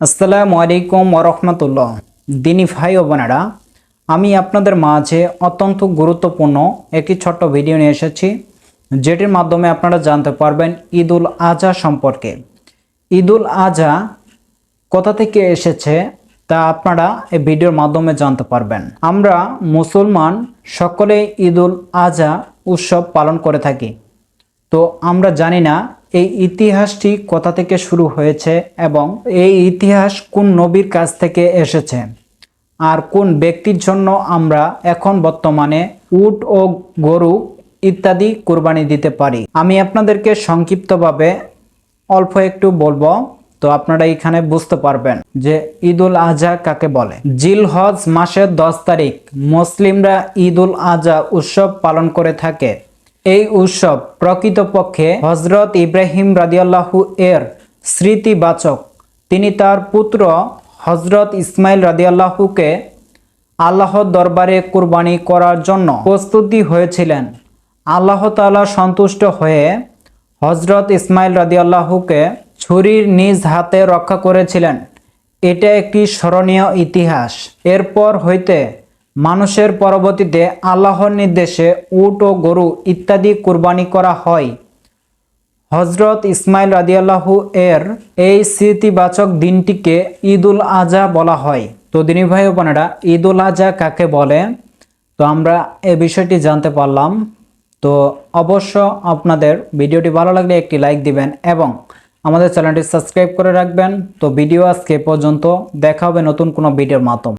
আসসালামু আলাইকুম ওরহমতুল্লাহ দিনী ভাই ও বোনেরা, আমি আপনাদের মাঝে অত্যন্ত গুরুত্বপূর্ণ একটি ছোট্ট ভিডিও নিয়ে এসেছি, যেটির মাধ্যমে আপনারা জানতে পারবেন ঈদুল আজহা সম্পর্কে। ঈদুল আজহা কোথা থেকে এসেছে তা আপনারা এই ভিডিওর মাধ্যমে জানতে পারবেন। আমরা মুসলমান সকলেই ঈদুল আজহা উৎসব পালন করে থাকি। তো আমরা জানি না এই ইতিহাসটি কোথা থেকে শুরু হয়েছে এবং এই ইতিহাস কোন নবীর কাছ থেকে এসেছে আর কোন ব্যক্তির জন্য আমরা এখন বর্তমানে উট ও গরু ইত্যাদি কোরবানি দিতে পারি। আমি আপনাদেরকে সংক্ষিপ্তভাবে অল্প একটু বলব, তো আপনারা এখানে বুঝতে পারবেন যে ঈদুল আজহা কাকে বলে। জিল হজ মাসের দশ তারিখ। মুসলিমরা ঈদুল আজহা উৎসব পালন করে থাকে। এই উৎসব প্রকৃতপক্ষে হজরত ইব্রাহিম রাদিয়াল্লাহু এর স্মৃতিবাচক। তিনি তার পুত্র হজরত ইসমাইল রাদিয়াল্লাহুকে আল্লাহর দরবারে কুরবানি করার জন্য প্রস্তুতি হয়েছিলেন। আল্লাহ তাআলা সন্তুষ্ট হয়ে হজরত ইসমাইল রাদিয়াল্লাহুকে ছুরির নিজ হাতে রক্ষা করেছিলেন। এটা একটি স্মরণীয় ইতিহাস। এরপর হইতে মানুষের পরবর্তীতে আল্লাহর নির্দেশে উট ও গরু ইত্যাদি কুরবানি করা হয়। হজরত ইসমাইল রাদিয়াল্লাহু এর এই স্মৃতিবাচক দিনটিকে ঈদুল আজহা বলা হয়। তো দিনী ভাই বোনেরা, ঈদুল আজহা কাকে বলে? তো আমরা এ বিষয়টি জানতে পারলাম। তো অবশ্য আপনাদের ভিডিওটি ভালো লাগলে একটি লাইক দিবেন এবং আমাদের চ্যানেলটি সাবস্ক্রাইব করে রাখবেন। তো ভিডিও আজকে পর্যন্ত, দেখা হবে নতুন কোনো ভিডিওর মাধ্যমে।